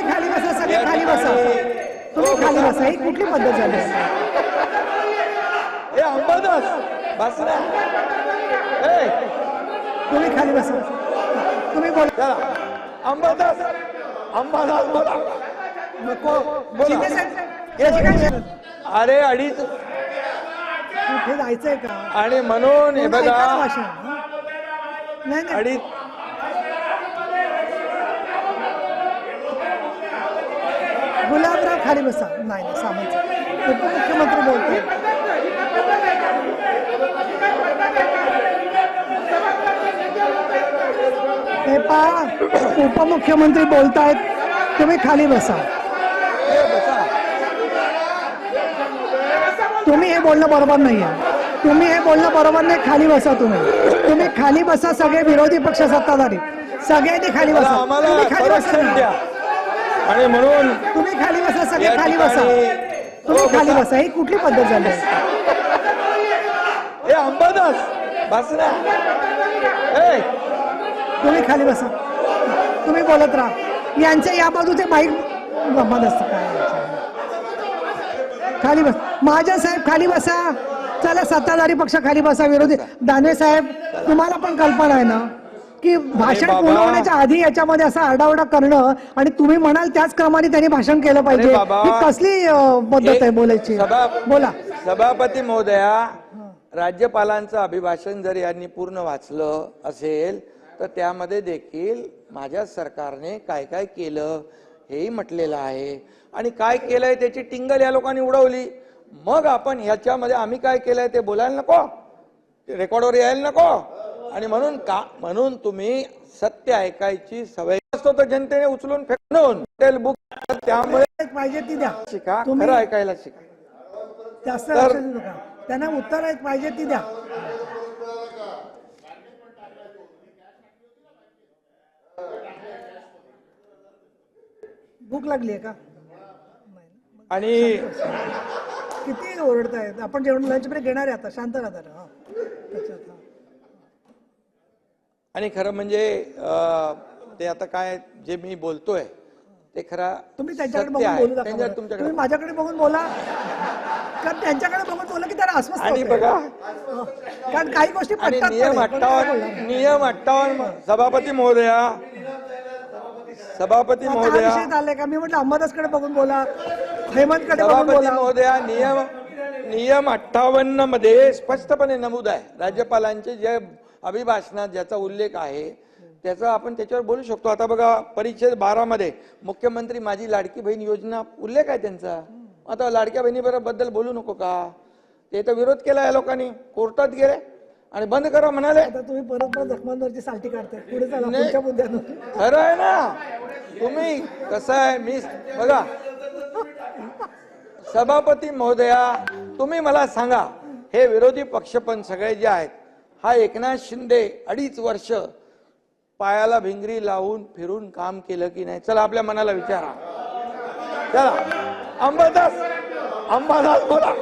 तुम्ही खाली बसा सगळे खाली बसा. तुम्ही खाली बसा. ही कुठली पद्धत झाली? हे अंबादास. बस तुम्ही खाली बसा. तुम्ही बोला. अंबादास. अंबादास बोला. नको. बोला. अरे अडीच. कुठे जायचंय का? आणि म्हणून हे बघा. नाही. अडीच. खाली बसा. नाही नाही सामंत उपमुख्यमंत्री बोलतो हे पहा उपमुख्यमंत्री बोलतायत तुम्ही खाली बसा. तुम्ही हे बोलणं बरोबर नाही आहे तुम्ही हे बोलणं बरोबर नाही खाली बसा तुम्ही. तुम्ही खाली बसा सगळे विरोधी पक्ष सत्ताधारी. सगळ्यांनी खाली बसा. तुम्ही खाली बसा आणि म्हणून तुम्ही खाली बसा सगळे खाली बसा. तुम्ही खाली बसा. ही कुठली पद्धत झाली? हे अंबादास बस ना तुम्ही खाली बसा. तुम्ही बोलत राहा. यांचे या बाजूचे बाईक याचं. खाली बस. महाजन साहेब खाली बसा. चला सत्ताधारी पक्ष खाली बसा विरोधी. दानवे साहेब तुम्हाला पण कल्पना आहे ना? की भाषण बाबा. पूर्ण होण्याच्या आधी याच्यामध्ये असा आरडाओरडा करणं आणि तुम्ही म्हणाल त्याच क्रमाने त्यांनी भाषण केलं पाहिजे. बाबा. ही कसली अं, पद्धत आहे बोलायची? सभा- बोला. सभापती महोदया राज्यपालांचं अभिभाषण जर यांनी पूर्ण वाचलं असेल तर त्यामध्ये देखील माझ्या सरकारने काय काय केलं हेही म्हटलेलं आहे. आणि काय केलंय त्याची टिंगल या लोकांनी उडवली. मग आपण ह्याच्यामध्ये आम्ही काय केलंय ते बोलायला नको. ते रेकॉर्डवर यायला नको. आणि म्हणून का म्हणून तुम्ही सत्य ऐकायची सवय असतो तर जनतेने उचलून फेकून बुक त्यामुळे पाहिजे ती द्या. शिका खरं ऐकायला शिका. जास्त त्यांना उत्तर आहेत पाहिजे ती द्या. भूक लागली आहे का? आणि किती ओरडतायत. आपण जेवण लंच ब्रेक घेणार आहे आता. शांत राहता. आणि खरं म्हणजे ते आता काय जे मी बोलतोय ते खरा तुम्ही त्यांच्याकडे सत्य बघून आहे. बोलू नका त्यांच्या- बरं. तुमच्याकडे तुम्ही माझ्याकडे बघून बोला कारण त्यांच्याकडे बघून बोला की त्याला अस्वस्थ आणि होतंय. बघा. कारण काही गोष्टी आणि पटतात पण नियम. पण? अठ्ठावन्न नियम अठ्ठावन्न सभापती महोदया सभापती आता हा महोदया विषय झालाय का मी म्हटलं अंबादासकडे बघून बोला हेमंतकडे बघून सभापती बोला महोदया नियम नियम अठ्ठावन्नमध्ये स्पष्टपणे नमूद आहे राज्यपालांचे जे अभिभाषणात ज्याचा उल्लेख आहे त्याचा आपण त्याच्यावर बोलू शकतो. आता बघा परिच्छेद बारा मध्ये मुख्यमंत्री माझी लाडकी बहीण योजना उल्लेख आहे त्यांचा. आता लाडक्या बहिणी बद्दल बोलू नको का? ते तर विरोध केला या लोकांनी. कोर्टात गेले आणि बंद करा म्हणाले. आता तुम्ही परत जखमांवरची सालटी काढताय. पुढे खरं आहे ना? तुम्ही कसं आहे मी बघा. सभापती महोदया तुम्ही मला सांगा हे विरोधी पक्ष पण सगळे जे आहेत हा एकनाथ शिंदे अडीच वर्ष पायाला भिंगरी लावून फिरून काम केलं की नाही चला आपल्या मनाला विचारा चला अंबादास अंबादास बोला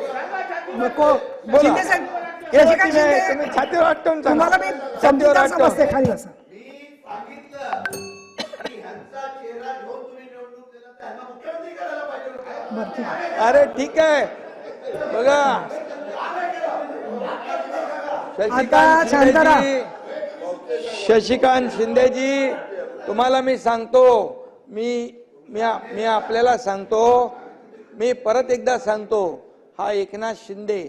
नको बोला. नाही? तुम्ही छातीवर आटवून सांगा. तुम्हाला मी छातीवर समजूतदार आटवून. समजते खाली बसा बरं ठीक आहे अरे ठीक आहे बघा आता शशिकांत शिंदेजी तुम्हाला मी सांगतो मी मी मी आपल्याला सांगतो मी परत एकदा सांगतो हा एकनाथ शिंदे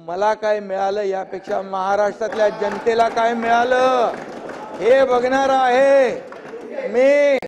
मला काय मिळालं यापेक्षा महाराष्ट्रातल्या जनतेला काय मिळालं? हे बघणार आहे मी